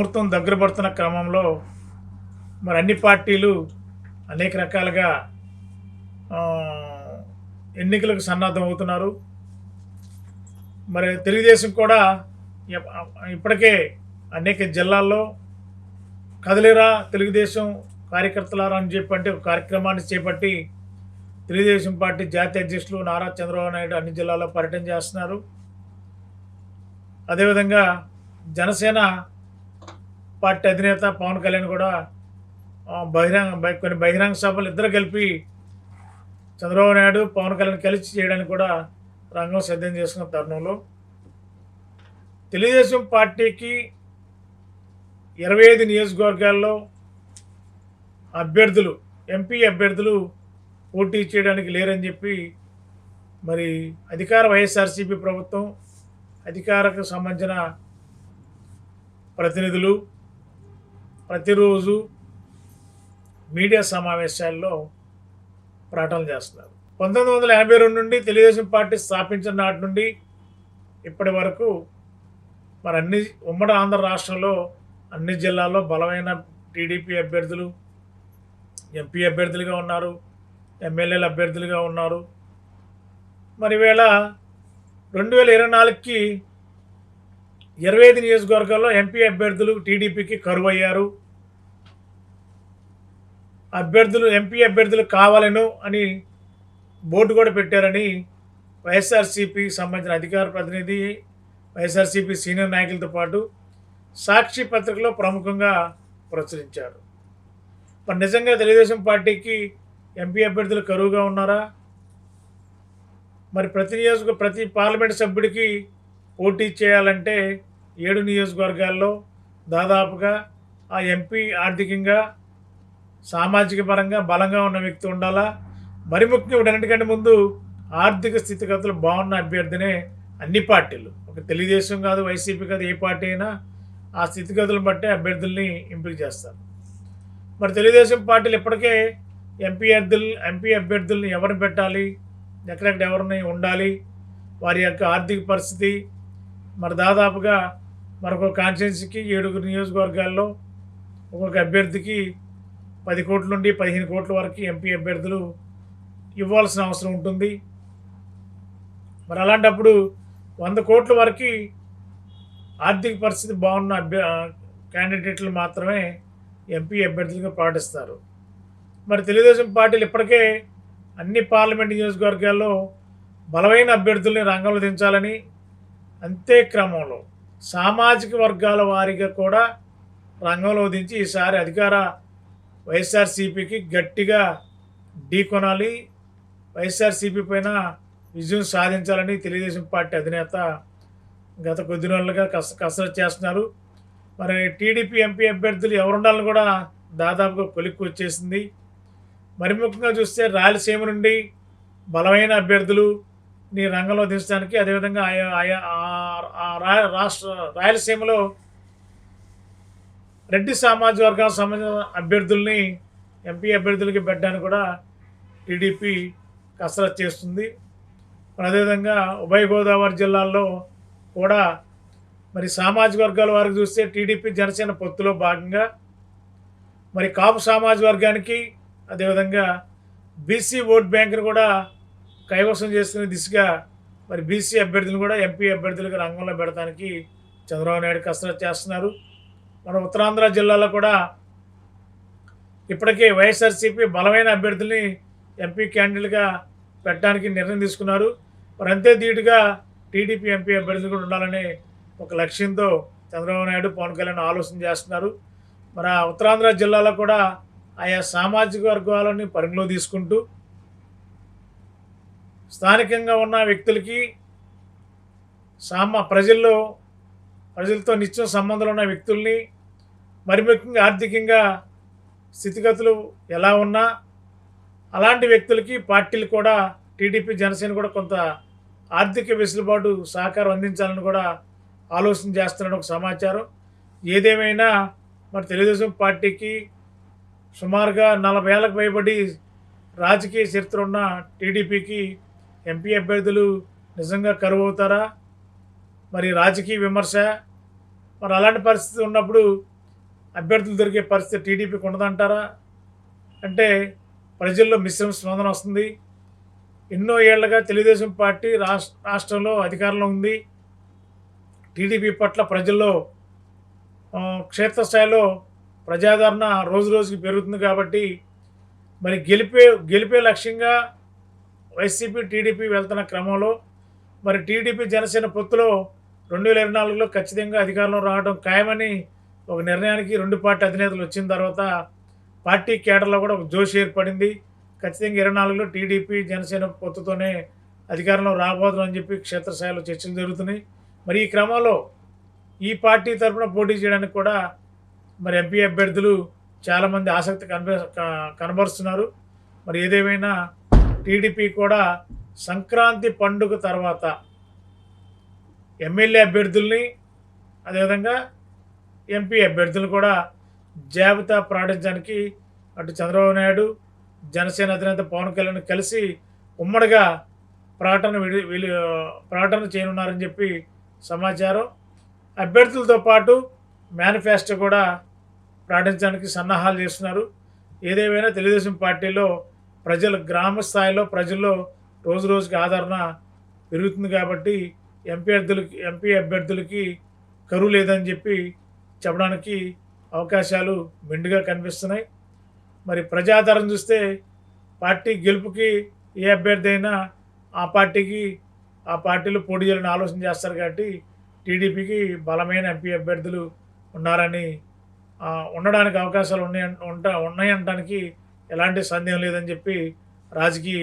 ముహూర్తం దగ్గర పడుతున్న క్రమంలో మరి అన్ని పార్టీలు అనేక రకాలుగా ఎన్నికలకు సన్నద్ధం అవుతున్నారు. మరి తెలుగుదేశం కూడా ఇప్పటికే అనేక జిల్లాల్లో కదలేరా తెలుగుదేశం కార్యకర్తలారా అని చెప్పంటే ఒక కార్యక్రమాన్ని చేపట్టి తెలుగుదేశం పార్టీ జాతీయ అధ్యక్షులు నారా చంద్రబాబు నాయుడు అన్ని జిల్లాల్లో పర్యటన చేస్తున్నారు. అదేవిధంగా జనసేన పార్టీ అధినేత పవన్ కళ్యాణ్ కూడా బహిరంగ కొన్ని బహిరంగ సభలు ఇద్దరు కలిపి చంద్రబాబు నాయుడు పవన్ కళ్యాణ్ కలిసి చేయడానికి కూడా రంగం సిద్ధం చేసుకున్న తరుణంలో తెలుగుదేశం పార్టీకి ఇరవై ఐదు నియోజకవర్గాల్లో అభ్యర్థులు ఎంపీ అభ్యర్థులు పోటీ చేయడానికి లేరని చెప్పి మరి అధికార వైఎస్ఆర్సీపీ ప్రభుత్వం అధికారకు సంబంధించిన ప్రతినిధులు ప్రతిరోజు మీడియా సమావేశాల్లో ప్రకటనలు చేస్తున్నారు. పంతొమ్మిది వందల యాభై రెండు నుండి తెలుగుదేశం పార్టీ స్థాపించిన నాటి నుండి ఇప్పటి వరకు మరి అన్ని ఉమ్మడి ఆంధ్ర రాష్ట్రంలో అన్ని జిల్లాల్లో బలమైన టీడీపీ అభ్యర్థులు ఎంపీ అభ్యర్థులుగా ఉన్నారు ఎమ్మెల్యేల అభ్యర్థులుగా ఉన్నారు. మరి ఈవేళ రెండు వేల ఇరవై నాలుగుకి ఇరవై ఐదు నియోజకవర్గాల్లో ఎంపీ అభ్యర్థులు టీడీపీకి కరువు అయ్యారు అభ్యర్థులు ఎంపీ అభ్యర్థులు కావాలను అని బోర్డు కూడా పెట్టారని వైఎస్ఆర్సీపీ సంబంధించిన అధికార ప్రతినిధి వైఎస్ఆర్సీపీ సీనియర్ నాయకులతో పాటు సాక్షి పత్రికలో ప్రముఖంగా ప్రచురించారు. మరి నిజంగా తెలుగుదేశం పార్టీకి ఎంపీ అభ్యర్థులు కరువుగా ఉన్నారా? మరి ప్రతి నియోజక ప్రతి పార్లమెంట్ సభ్యుడికి పోటీ చేయాలంటే ఏడు నియోజకవర్గాల్లో దాదాపుగా ఆ ఎంపీ ఆర్థికంగా సామాజిక పరంగా బలంగా ఉన్న వ్యక్తి ఉండాలా? మరి ముఖ్యం ముందు ఆర్థిక స్థితిగతులు బాగున్న అభ్యర్థినే అన్ని పార్టీలు. ఒక తెలుగుదేశం కాదు వైసీపీ కాదు ఏ పార్టీ అయినా ఆ స్థితిగతులను బట్టే అభ్యర్థుల్ని ఎంపిక చేస్తారు. మరి తెలుగుదేశం పార్టీలు ఇప్పటికే ఎంపీ అభ్యర్థులు ఎంపీ అభ్యర్థుల్ని ఎవరిని పెట్టాలి? ఎక్కడెక్కడ ఎవరిని ఉండాలి? వారి యొక్క ఆర్థిక పరిస్థితి మరి దాదాపుగా మరొక కాన్స్టిట్యున్సీకి ఏడుగురు నియోజకవర్గాల్లో ఒక్కొక్క అభ్యర్థికి పది కోట్ల నుండి పదిహేను కోట్ల వరకు ఎంపీ అభ్యర్థులు ఇవ్వాల్సిన అవసరం ఉంటుంది. మరి అలాంటప్పుడు వంద కోట్ల వరకు ఆర్థిక పరిస్థితి బాగున్న అభ్య క్యాండిడేట్లు మాత్రమే ఎంపీ అభ్యర్థులుగా పాటిస్తారు. మరి తెలుగుదేశం పార్టీలు ఇప్పటికే అన్ని పార్లమెంట్ నియోజకవర్గాల్లో బలమైన అభ్యర్థుల్ని రంగంలో దించాలని అంతే క్రమంలో సామాజిక వర్గాల వారీగా కూడా రంగంలో దించి ఈసారి అధికార వైఎస్ఆర్సీపీకి గట్టిగా ఢీకొనాలి వైఎస్ఆర్సీపీ పైన విజయం సాధించాలని తెలుగుదేశం పార్టీ అధినేత గత కొద్ది రోజులుగా కస కసరత్తు చేస్తున్నారు. మరి టీడీపీ ఎంపీ అభ్యర్థులు ఎవరుండాలని కూడా దాదాపుగా కొలిక్కి వచ్చేసింది. మరి ముఖ్యంగా చూస్తే రాయలసీమ నుండి బలమైన అభ్యర్థులు నీ రంగంలో దించడానికి అదేవిధంగా ఆయా ఆయా ఆ- రాష్ట్ర రాయలసీమలో రెడ్డి సామాజిక వర్గానికి సంబంధించిన అభ్యర్థుల్ని ఎంపీ అభ్యర్థులకి పెట్టడానికి కూడా టీడీపీ కసరత్ చేస్తుంది. అదేవిధంగా ఉభయ గోదావరి జిల్లాల్లో కూడా మరి సామాజిక వర్గాల వారికి చూస్తే టీడీపీ జనసేన పొత్తులో భాగంగా మరి కాపు సామాజిక వర్గానికి అదేవిధంగా బీసీ ఓట్ బ్యాంకును కూడా కైవసం చేసుకునే దిశగా మరి బీసీ అభ్యర్థులను కూడా ఎంపీ అభ్యర్థులకు రంగంలో పెడతానికి చంద్రబాబు నాయుడు కసరత్ చేస్తున్నారు. మన ఉత్తరాంధ్ర జిల్లాలో కూడా ఇప్పటికే వైఎస్ఆర్సీపీ బలమైన అభ్యర్థుల్ని ఎంపీ క్యాండిడేట్గా పెట్టడానికి నిర్ణయం తీసుకున్నారు. మరి అంతే ధీటుగా టీడీపీ ఎంపీ అభ్యర్థులు కూడా ఉండాలనే ఒక లక్ష్యంతో చంద్రబాబు నాయుడు పవన్ కళ్యాణ్ ఆలోచన చేస్తున్నారు. మరి ఉత్తరాంధ్ర జిల్లాలో కూడా ఆయా సామాజిక వర్గాలని పరిగణలో తీసుకుంటూ స్థానికంగా ఉన్న వ్యక్తులకి సామా ప్రజల్లో ప్రజలతో నిత్యం సంబంధాలు ఉన్న వ్యక్తుల్ని మరి ముఖ్యంగా ఆర్థికంగా స్థితిగతులు ఎలా ఉన్నా అలాంటి వ్యక్తులకి పార్టీలు కూడా టీడీపీ జనసేన కూడా కొంత ఆర్థిక వెసులుబాటు సహకారం అందించాలని కూడా ఆలోచన చేస్తున్న ఒక సమాచారం. ఏదేమైనా మరి తెలుగుదేశం పార్టీకి సుమారుగా నలభై ఏళ్ళకు పైబడి రాజకీయ చరిత్ర ఉన్న టీడీపీకి ఎంపీ అభ్యర్థులు నిజంగా కరువు అవుతారా? మరి రాజకీయ విమర్శ మరి అలాంటి పరిస్థితి ఉన్నప్పుడు అభ్యర్థులు దొరికే పరిస్థితి టీడీపీకి ఉండదంటారా అంటే ప్రజల్లో మిశ్రమ స్పందన వస్తుంది. ఎన్నో ఏళ్ళుగా తెలుగుదేశం పార్టీ రాష్ట్ర రాష్ట్రంలో అధికారంలో ఉంది. టీడీపీ పట్ల ప్రజల్లో క్షేత్రస్థాయిలో ప్రజాదరణ రోజు రోజుకి పెరుగుతుంది కాబట్టి మరి గెలిపే గెలిపే లక్ష్యంగా వైసీపీ టీడీపీ వెళ్తున్న క్రమంలో మరి టీడీపీ జనసేన పొత్తులో రెండు వేల ఇరవై నాలుగులో ఖచ్చితంగా అధికారంలో రావడం ఖాయమని ఒక నిర్ణయానికి రెండు పార్టీ అధినేతలు వచ్చిన తర్వాత పార్టీ కేడర్లో కూడా ఒక జోష్ ఏర్పడింది. ఖచ్చితంగా ఇరవై నాలుగులో టీడీపీ జనసేన పొత్తుతోనే అధికారంలో రాబోదని అని చెప్పి క్షేత్రస్థాయిలో చర్చలు జరుగుతున్నాయి. మరి ఈ క్రమంలో ఈ పార్టీ తరఫున పోటీ చేయడానికి కూడా మరి ఎంపీ అభ్యర్థులు చాలామంది ఆసక్తి కనబ కనబరుస్తున్నారు. మరి ఏదేమైనా టీడీపీ కూడా సంక్రాంతి పండుగ తర్వాత ఎమ్మెల్యే అభ్యర్థుల్ని అదేవిధంగా ఎంపీ అభ్యర్థులు కూడా జాబితా ప్రకటించడానికి అటు చంద్రబాబు నాయుడు జనసేన అధినేత పవన్ కళ్యాణ్ కలిసి ఉమ్మడిగా ప్రకటన విడి ప్రకటన చేయనున్నారని చెప్పి సమాచారం. అభ్యర్థులతో పాటు మేనిఫెస్టో కూడా ప్రకటించడానికి సన్నాహాలు చేస్తున్నారు. ఏదేమైనా తెలుగుదేశం పార్టీలో ప్రజలు గ్రామ స్థాయిలో ప్రజల్లో రోజు రోజుకి ఆదరణ పెరుగుతుంది కాబట్టి ఎంపీ అభ్యర్థులకి ఎంపీ అభ్యర్థులకి కరువు లేదని చెప్పి చెప్పడానికి అవకాశాలు మెండుగా కనిపిస్తున్నాయి. మరి ప్రజాదరణ చూస్తే పార్టీ గెలుపుకి ఏ అభ్యర్థి అయినా ఆ పార్టీకి ఆ పార్టీలు పోటీ చేయాలని ఆలోచన చేస్తారు కాబట్టి టీడీపీకి బలమైన ఎంపీ అభ్యర్థులు ఉన్నారని ఉండడానికి అవకాశాలు ఉన్నాయి ఉంట ఉన్నాయంటానికి ఎలాంటి సందేహం లేదని చెప్పి రాజకీయ